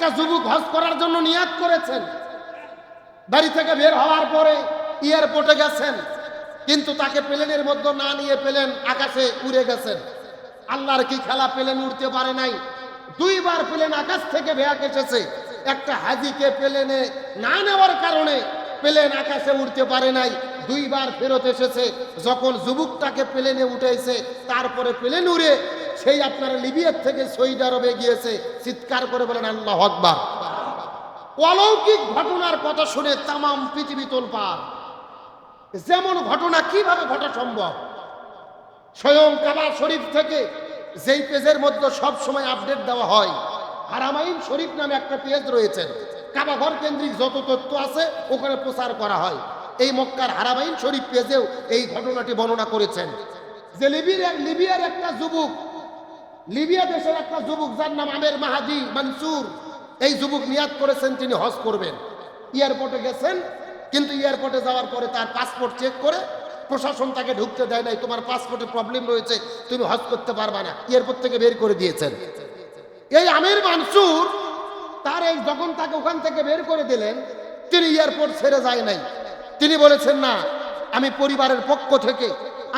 একটা যুবক হজ করার জন্য নিয়াত করেছেন। বাড়ি থেকে বের হওয়ার পরে এয়ারপোর্টে গেছেন, কিন্তু তাকে প্লেনের মধ্যে না নিয়ে পেলেন আকাশে উড়ে গেছেন। আল্লাহর কি খেলা প্লেন উড়তে পারে নাই? দুইবার প্লেন আকাশ থেকে ভেয়াক এসেছে। একটা হাজিকে প্লেনে না নেওয়ার কারণে প্লেন আকাশে উড়তে পারে নাই। দুইবার ফেরত এসেছে, যখন যুবকটাকে প্লেনে উঠেছে তারপরে প্লেন উড়ে সেই আপনার লিবিয়ার থেকে সৌদি আরবে গিয়েছে, চিৎকার করে বলেন, আল্লাহ আকবার। অলৌকিক ঘটনার কথা শুনে তামাম পৃথিবী তোলপার যেমন ঘটনা কীভাবে ঘটা সম্ভব? স্বয়ং কাবা শরীফ থেকে যেই পেজের মধ্যে সব সময় আপডেট দেওয়া হয়, হারামাইন শরীফ নামে একটা পেজ রয়েছে। কাবাঘর কেন্দ্রিক যত তথ্য আছে, ওখানে প্রচার করা হয়। এই মক্কার হারামাইন শরীফ পেজেও এই ঘটনাটি বর্ণনা করেছেন। যে লিবিয়ার লিবিয়ার একটা যুবক লিবিয়া দেশের একটা যুবক যার নাম আমের মাহাদি মনসুর। এই যুবক নিয়াত করেছেন, তিনি হজ করবেন। এয়ারপোর্টে গেছেন, কিন্তু এয়ারপোর্টে যাওয়ার পরে তার পাসপোর্ট চেক করে প্রশাসন তাকে ঢুকতে দেয় নাই। তোমার পাসপোর্টে প্রবলেম রয়েছে, তুমি হজ করতে পারবা না। এয়ারপোর্ট থেকে বের করে দিয়েছেন। এই আমির মানসুর, তার এই যখন তাকে ওখান থেকে বের করে দিলেন, তিনি এয়ারপোর্ট ছেড়ে যায় নাই। তিনি বলেছেন, না, আমি পরিবারের পক্ষ থেকে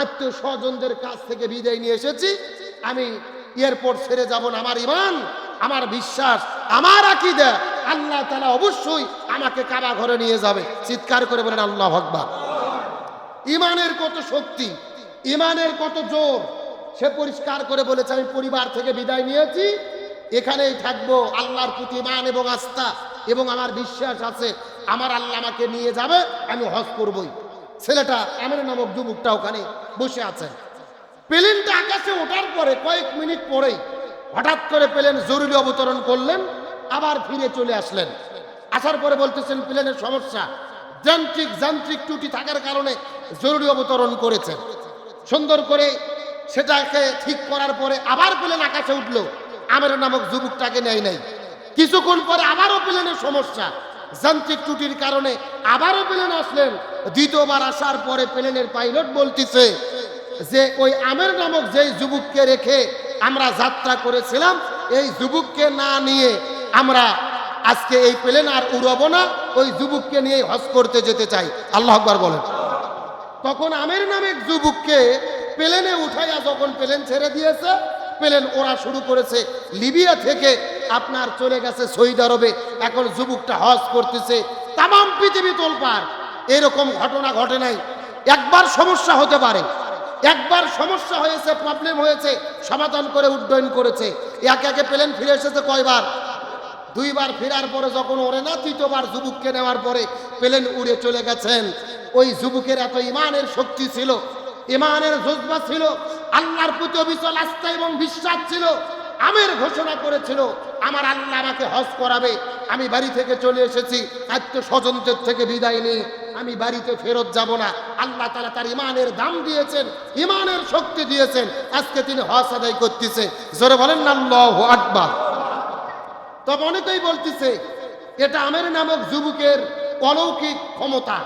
আত্মীয় স্বজনদের কাছ থেকে বিদায় নিয়ে এসেছি। আমি এয়ারপোর্ট ছেড়ে যাব না। আমার ইমান, আমার বিশ্বাস, আমার আকিদা। আল্লাহ তালা অবশ্যই আমাকে কাবা ঘরে নিয়ে যাবে। চিৎকার করে বলেন, আল্লাহ ভগবান ইমানের কত শক্তি, ইমানের কত জোর, সে পরিষ্কার করে বলেছে, আমি পরিবার থেকে বিদায় নিয়েছি। এখানেই থাকব। আল্লাহর প্রতি ইমান এবং আস্থা এবং আমার বিশ্বাস আছে। আমার আল্লাহ আমাকে নিয়ে যাবে, আমি হজ করবই। ছেলেটা এমন নামক যুবকটা ওখানে বসে আছে। প্লেনটা আকাশে ওঠার পরে কয়েক মিনিট পরেই হঠাৎ করে প্লেন জরুরি অবতরণ করলেন, আবার ফিরে চলে আসলেন। আসার পরে বলতেছেন, প্লেনের সমস্যা। যান্ত্রিক যান্ত্রিক ত্রুটি থাকার কারণে জরুরি অবতরণ করেছেন। সুন্দর করে সেটাকে ঠিক করার পরে আবার প্লেন আকাশে উঠল। আমের নামক যুবকটাকে নেয় নাই। কিছুক্ষণ পরে আবারও প্লেনের সমস্যা। যান্ত্রিক ত্রুটির কারণে আবারও প্লেন আসলেন। দ্বিতীয়বার আসার পরে প্লেনের পাইলট বলতেছে যে ওই আমের নামক যেই যুবককে রেখে আমরা যাত্রা করেছিলাম, এই যুবককে না নিয়ে আমরা আজকে এই প্লেন আর উড়াবো না, ওই যুবককে নিয়ে হজ করতে যেতে চাই। আল্লাহ আকবার বলেন। তখন আমের নামের যুবককে প্লেনে উঠাইয়া যখন প্লেন ছেড়ে দিয়েছে, প্লেন ওরা শুরু করেছে। লিবিয়া থেকে আপনার চলে গেছে সৌদি আরবে। এখন যুবকটা হজ করতেছে। তামাম পৃথিবী তোলপার এরকম ঘটনা ঘটে নাই। একবার সমস্যা হতে পারে। একবার সমস্যা হয়েছে প্রবলেম হয়েছে, সমাধান করে উড্ডয়ন করেছে। একে একে প্লেন ফিরে এসেছে কয়বার? দুইবার ফেরার পরে যখন ওরে না, তৃতীয়বার যুবককে নেওয়ার পরে প্লেন উড়ে চলে গেছেন। ওই যুবকের এত ইমানের শক্তি ছিল, ইমানের জজবা ছিল, আল্লাহর প্রতি অবিচল আস্থা এবং বিশ্বাস ছিল, আমের ঘোষণা করেছিল, আমার আল্লাহ আমাকে হজ করাবে, আমি বাড়ি থেকে চলে এসেছি, আত্মীয় স্বজনদের থেকে বিদায় নিয়ে আমি বাড়িতে ফেরত যাব না। আল্লাহ তালা তার ইমানের দাম দিয়েছেন ইমানের শক্তি দিয়েছেন। আজকে তিনি হজ আদায় করতেছে। জোরে বলেন না আকবার। তবে অনেকেই বলতেছে, এটা আমের নামক যুবকের অলৌকিক ক্ষমতা।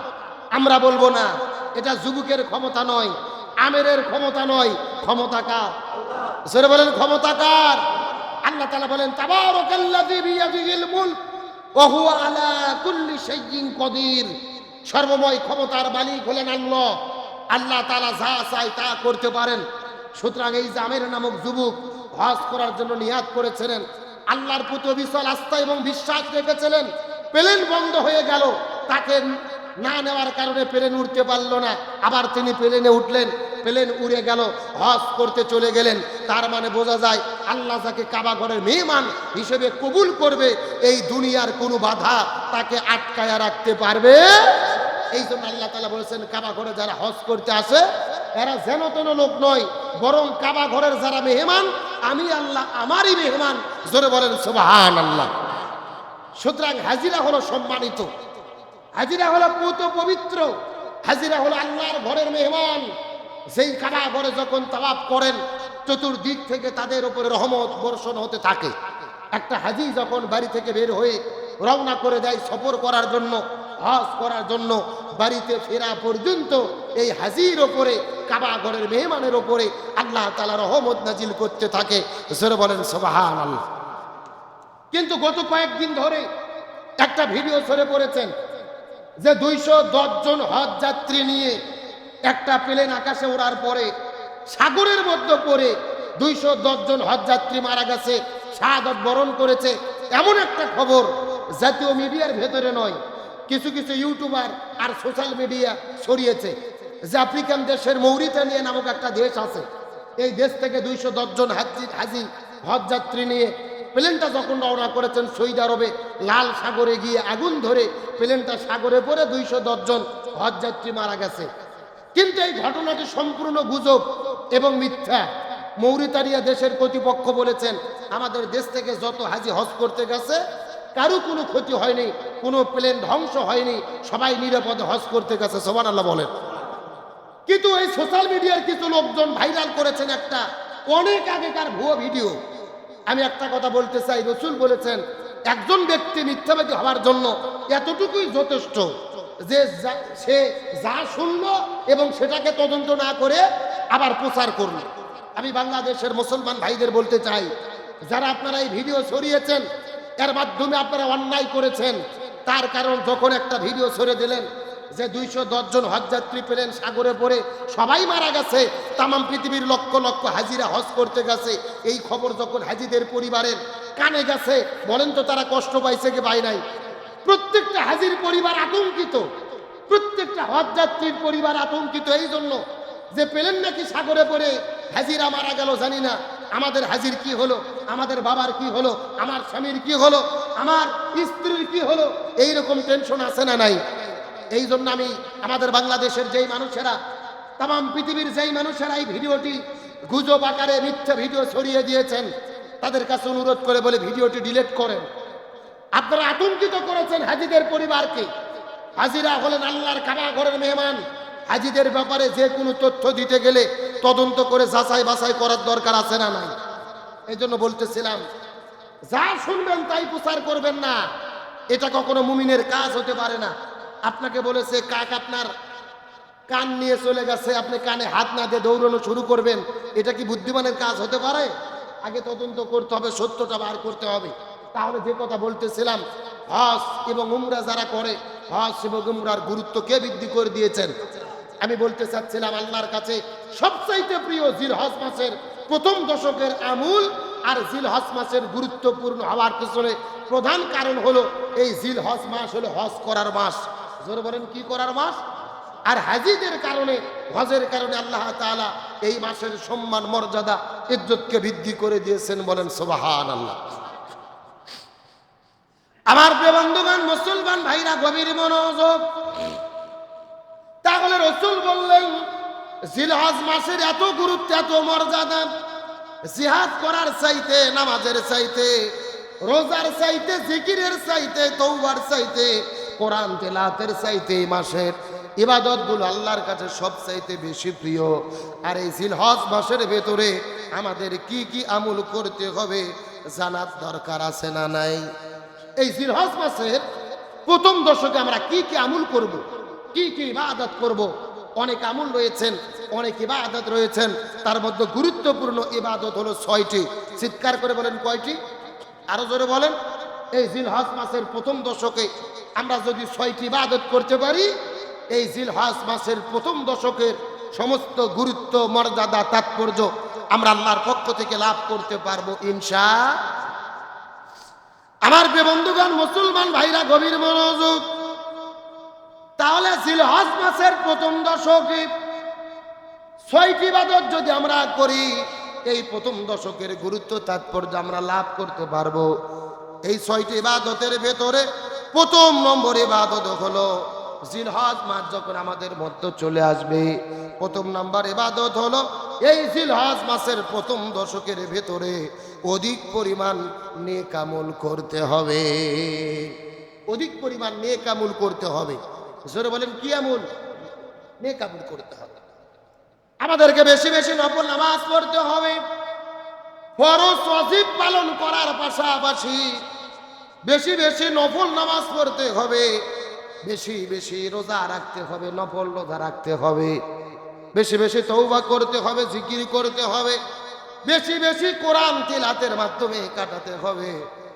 আমরা বলব না, এটা যুবকের ক্ষমতা নয়, আমেরের ক্ষমতা নয়। ক্ষমতা কার? সেটা বলেন, ক্ষমতা কার? আল্লাহ তালা বলেন, তাবারাকাল্লাযী বিয়াদিহিল মুলক ওয়া আলা কুল্লি শাইইন কদির। সর্বময় ক্ষমতার মালিক হলেন আল্লাহ। আল্লাহ তাআলা যা চায় তা করতে পারেন। সুতরাং এই যে আমের নামক যুবক হজ করার জন্য নিয়াত করেছিলেন, আল্লাহর প্রতি বিশাল আস্থা এবং বিশ্বাস রেখেছিলেন, প্লেন বন্ধ হয়ে গেল। তাকে না নেওয়ার কারণে প্লেন উঠতে পারল না। আবার তিনি প্লেনে উঠলেন, প্লেন উড়ে গেল, হজ করতে চলে গেলেন। তার মানে বোঝা যায়, আল্লাহ যাকে কাবা ঘরের মেহমান হিসেবে কবুল করবে, এই দুনিয়ার কোনো বাধা তাকে আটকায়া রাখতে পারবে এই জন্য আল্লাহ তালা বলেছেন, কাবা ঘরে যারা হজ করতে আসে, এরা যেন তেন লোক নয়, বরং কাবা ঘরের যারা মেহমান, আমি আল্লাহ আমারই মেহমান। জোরে বলেন সুবাহান আল্লাহ সুতরাং হাজিরা হলো সম্মানিত। হাজিরা হলো পুত পবিত্র। হাজিরা হলো আল্লাহর ঘরের মেহমান। সেই কাবা ঘরে যখন তাওয়াফ করেন, চতুর্দিক থেকে তাদের উপরে রহমত বর্ষণ হতে থাকে। একটা হাজি যখন বাড়ি থেকে বের হয়ে রওনা করে দেয় সফর করার জন্য হজ করার জন্য বাড়িতে ফেরা পর্যন্ত এই হাজির ওপরে, কাবা ঘরের মেহমানের ওপরে আল্লাহ তালা রহমত নাজিল করতে থাকে। বলেন সোবাহান আল্লাহ কিন্তু গত কয়েকদিন ধরে একটা ভিডিও সরে পড়েছেন যে দুইশো দশ জন হজ যাত্রী নিয়ে একটা প্লেন আকাশে ওড়ার পরে, সাগরের মধ্যে পড়ে দুইশো জন হজ যাত্রী মারা গেছে শাহাদত বরণ করেছে। এমন একটা খবর জাতীয় মিডিয়ার ভেতরে নয় কিছু কিছু ইউটিউবার আর সোশ্যাল মিডিয়া ছড়িয়েছে। যে আফ্রিকান দেশের মৌরিতানিয়া নামক একটা দেশ আছে। এই দেশ থেকে দুইশো দশজন হাজি হাজি হজযাত্রী নিয়ে প্লেনটা যখন রওনা করেছেন সৌদি আরবে, লাল সাগরে গিয়ে আগুন ধরে প্লেনটা সাগরে পড়ে দুইশো দশজন হজযাত্রী মারা গেছে। কিন্তু এই ঘটনাটি সম্পূর্ণ গুজব এবং মিথ্যা। মৌরিতানিয়া দেশের কর্তৃপক্ষ বলেছেন, আমাদের দেশ থেকে যত হাজি হজ করতে গেছে কারও কোনো ক্ষতি হয়নি, কোনো প্লেন ধ্বংস হয়নি, সবাই নিরাপদে হজ করতে গেছে সবার আল্লাহ বলেন। কিন্তু এই সোশ্যাল মিডিয়ার কিছু লোকজন ভাইরাল করেছেন একটা, অনেক আগেকার ভুয়ো ভিডিও। আমি একটা কথা বলতে চাই, রসুল বলেছেন, একজন ব্যক্তি মিথ্যাবাদী হওয়ার জন্য এতটুকুই যথেষ্ট যে, সে যা শুনল এবং সেটাকে তদন্ত না করে আবার প্রচার করল। আমি বাংলাদেশের মুসলমান ভাইদের বলতে চাই, যারা আপনারা এই ভিডিও ছড়িয়েছেন এর মাধ্যমে আপনারা অন্যায় করেছেন। তার কারণ যখন একটা ভিডিও ছড়ে দিলেন যে দুইশো দশজন হজযাত্রী পেলেন সাগরে পড়ে, সবাই মারা গেছে তাম পৃথিবীর লক্ষ লক্ষ হাজিরা হজ করতে গেছে। এই খবর যখন হাজিদের পরিবারের কানে গেছে, বলেন তো তারা কষ্ট পাইছে কি পায় নাই? প্রত্যেকটা হাজির পরিবার আতঙ্কিত। প্রত্যেকটা হজযাত্রীর পরিবার আতঙ্কিত। এই জন্য যে পেলেন নাকি সাগরে পড়ে, হাজিরা মারা গেল জানি না। আমাদের হাজির কি হলো? আমাদের বাবার কি হলো? আমার স্বামীর কি হলো? আমার স্ত্রীর কি হলো? এই রকম টেনশন আছে না নাই? এই জন্য আমি আমাদের বাংলাদেশের যেই মানুষেরা, তাম পৃথিবীর যেই মানুষেরা এই ভিডিওটি গুজব আকারে মিথ্যা ভিডিও ছড়িয়ে দিয়েছেন, তাদের কাছে অনুরোধ করে বলে ভিডিওটি ডিলিট করেন। আপনারা আতঙ্কিত করেছেন হাজিদের পরিবারকে। হাজিরা হলেন আল্লাহর কাবা ঘরের মেহমান। হাজিদের ব্যাপারে যে কোনো তথ্য দিতে গেলে তদন্ত করে যাচাই বাছাই করার দরকার আছে না নাই? এই জন্য বলতেছিলাম, যা শুনবেন তাই প্রচার করবেন না। এটা কখনো মুমিনের কাজ হতে পারে না। আপনাকে বলেছে, কাক আপনার কান নিয়ে চলে গেছে, আপনি কানে হাত না দিয়ে দৌড়ানো শুরু করবেন। এটা কি বুদ্ধিমানের কাজ হতে পারে? আগে তদন্ত করতে হবে, সত্যটা বার করতে হবে। তাহলে যে কথা বলতেছিলাম, হজ এবং উমরা যারা করে, হজ এবং উমরার গুরুত্ব কে বৃদ্ধি করে দিয়েছেন? আমি বলতে চাচ্ছিলাম আল্লাহর কাছে সবচাইতে প্রিয় জিল মাসের প্রথম দশকের আমূল আর জিল মাসের গুরুত্বপূর্ণ হওয়ার পিছনে প্রধান কারণ হলো এই জিল হজ মাস হলো হজ করার মাস। জোর বলেন, কি করার মাস? আর হাজিদের কারণে, হজের কারণে আল্লাহ তাআলা এই মাসের সম্মান, মর্যাদা, ইজ্জতকে বৃদ্ধি করে দিয়েছেন বলেন সোবাহান আল্লাহ আমার প্রিয় মুসলমান ভাইরা, গভীর মনোযোগ তাহলে রসুল বললেন, জিলহজ মাসের এত গুরুত্ব, এত মর্যাদা, জিহাদ করার চাইতে, নামাজের চাইতে, রোজার চাইতে, জিকিরের চাইতে তৌবার চাইতে, কোরআন তেলাতের চাইতে এই মাসের ইবাদতগুলো আল্লাহর কাছে সব চাইতে বেশি প্রিয় আর এই জিলহজ মাসের ভেতরে আমাদের কি কি আমল করতে হবে জানার দরকার আছে না নাই এই জিলহজ মাসের প্রথম দশকে আমরা কি কি আমল করব। কি কি ইবাদত করব। অনেক আমল রয়েছেন, অনেক ইবাদত রয়েছেন। তার মধ্যে গুরুত্বপূর্ণ ইবাদত হলো ছয়টি। চিৎকার করে বলেন কয়টি? আরও জোরে বলেন। এই জিলহজ মাসের প্রথম দশকে আমরা যদি ছয়টি ইবাদত করতে পারি, এই জিলহজ মাসের প্রথম দশকের সমস্ত গুরুত্ব, মর্যাদা, তাৎপর্য আমরা আল্লাহর পক্ষ থেকে লাভ করতে পারব ইনশা। আমার বন্ধুগণ, মুসলমান ভাইরা, গভীর মনোযোগ তাহলে জিলহজ মাসের প্রথম দশকে ছয়টি বাদত যদি আমরা করি, এই প্রথম দশকের গুরুত্ব, তাৎপর্য আমরা লাভ করতে পারব। এই ছয়টি ইবাদতের ভেতরে প্রথম নম্বর ইবাদত হলো জিলহজ মাস যখন আমাদের মধ্যে চলে আসবে। প্রথম নাম্বার ইবাদত হলো এই জিলহজ মাসের প্রথম দশকের ভেতরে অধিক পরিমাণ নেকামল করতে হবে। অধিক পরিমাণ নেকামুল করতে হবে। জোরে বলেন, কি আমুল? নেকামুল করতে হবে। আমাদেরকে বেশি বেশি নফল নামাজ পড়তে হবে। ফরজ ওয়াজিব পালন করার পাশাপাশি বেশি বেশি নফল নামাজ পড়তে হবে। বেশি বেশি রোজা রাখতে হবে, নফল রোজা রাখতে হবে। বেশি বেশি তৌবা করতে হবে, জিকির করতে হবে। বেশি বেশি কোরআন তিলাতের মাধ্যমে কাটাতে হবে।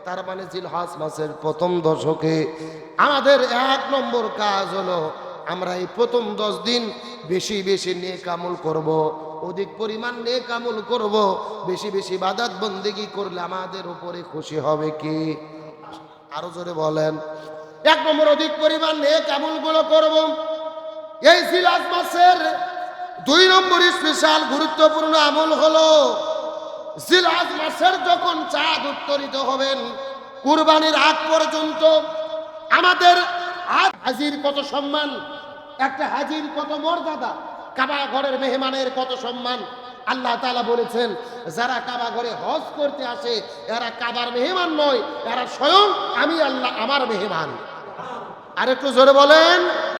তার মানে জিলহাস মাসের প্রথম দশকে। আমাদের এক নম্বর কাজ হলো, আমরা এই প্রথম দশ দিন বেশি বেশি নেক আমল করব। অধিক পরিমাণ নেক আমল করব, বেশি বেশি বাদাত বন্দেগি করলে আমাদের উপরে খুশি হবে কি? আরও জোরে বলেন। এক নম্বর, অধিক পরিমাণ নেক আমলগুলো করব। এই জিলাস মাসের দুই নম্বর স্পেশাল গুরুত্বপূর্ণ আমল হলো জিলাজ মাসের যখন চাঁদ উত্তরিত হবেন, কুরবানির আগ পর্যন্ত আমাদের আজ হাজির কত সম্মান, একটা হাজির কত মর্যাদা, কাবা ঘরের মেহমানের কত সম্মান। আল্লাহ তাআলা বলেছেন, যারা কাবা ঘরে হজ করতে আসে, এরা কাবার মেহমান নয়, এরা স্বয়ং আমি আল্লাহ আমার মেহমান। আর একটু জোরে বলেন।